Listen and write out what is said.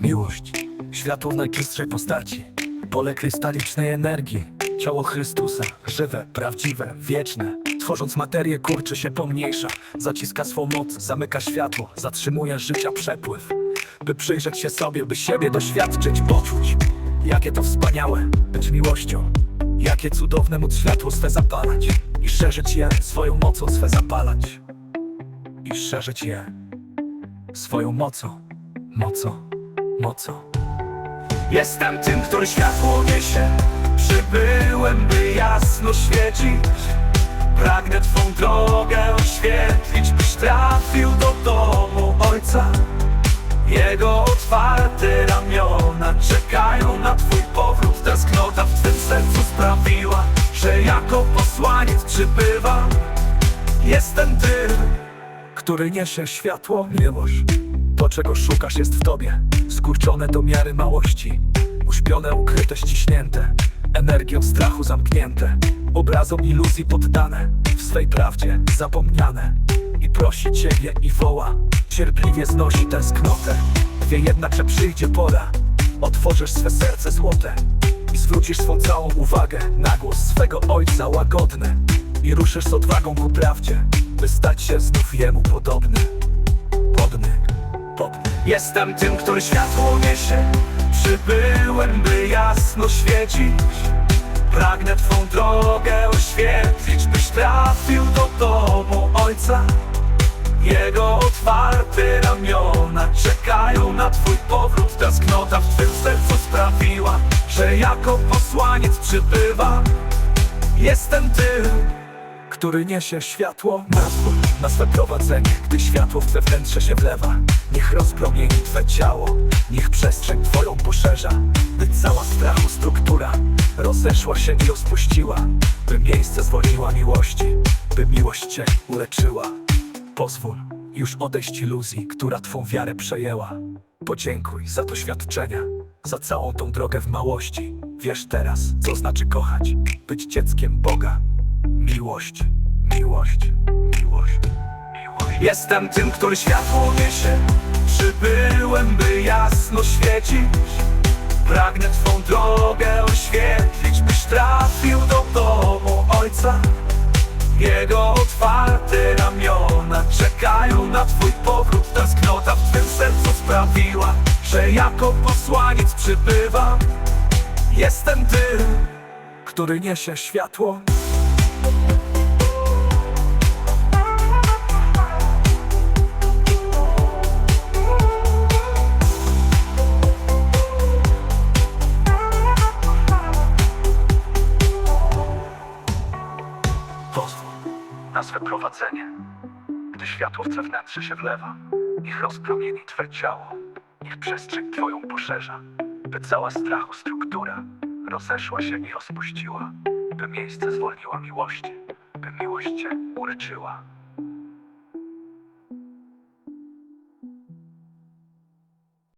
Miłość, światło w najczystszej postaci, pole krystalicznej energii, ciało Chrystusa, żywe, prawdziwe, wieczne. Tworząc materię, kurczy się pomniejsza, zaciska swą moc, zamyka światło, zatrzymuje życia przepływ. By przyjrzeć się sobie, by siebie doświadczyć, poczuć, jakie to wspaniałe być miłością. Jakie cudowne móc światło swe zapalać i szerzyć je swoją mocą swe zapalać i szerzyć je swoją mocą, mocą, mocą. Jestem tym, który światło niesie. Przybyłem, by jasno świecić. Pragnę Twą drogę oświetlić, byś trafił do domu Ojca. Jego otwarte ramiona czekają na Twój powrót. Tęsknota w Twym sercu sprawiła, że jako posłaniec przybywam. Jestem tym, który niesie światło, miłość. To, czego szukasz, jest w tobie. Skurczone do miary małości, uśpione, ukryte, ściśnięte, energią strachu zamknięte, obrazom iluzji poddane, w swej prawdzie zapomniane. I prosi ciebie i woła, cierpliwie znosi tęsknotę. Wie jednak, że przyjdzie pora, otworzysz swe serce złote. I zwrócisz swą całą uwagę na głos swego ojca łagodny. I ruszysz z odwagą ku prawdzie, by stać się znów jemu podobny. Jestem tym, który światło niesie. Przybyłem, by jasno świecić. Pragnę Twą drogę oświetlić, byś trafił do domu Ojca. Jego otwarte ramiona czekają na Twój powrót. Tęsknota w Twym sercu sprawiła, że jako posłaniec przybywam. Jestem tym, który niesie światło na swój, na swe prowadzenie Gdy światło w wnętrze się wlewa. Niech rozpromieni Twe ciało Niech przestrzeń Twoją poszerza By cała strachu struktura Rozeszła się i rozpuściła By miejsce zwolniła miłości By miłość Cię uleczyła. Pozwól już odejść iluzji, która Twą wiarę przejęła. Podziękuj za doświadczenia Za całą tą drogę w małości. Wiesz teraz, co znaczy kochać Być dzieckiem Boga. Miłość, miłość, miłość, miłość. Jestem tym, który światło niesie. Przybyłem, by jasno świecić. Pragnę Twą drogę oświetlić, byś trafił do domu Ojca. Jego otwarte ramiona czekają na Twój powrót. Tęsknota w Twym sercu sprawiła, że jako posłaniec przybywam. Jestem tym, który niesie światło swe prowadzenie. Gdy światło w wnętrze się wlewa, niech rozpromieni Twe ciało, niech przestrzeń Twoją poszerza, by cała strachu struktura rozeszła się i rozpuściła, by miejsce zwolniła miłości, by miłość Cię uleczyła.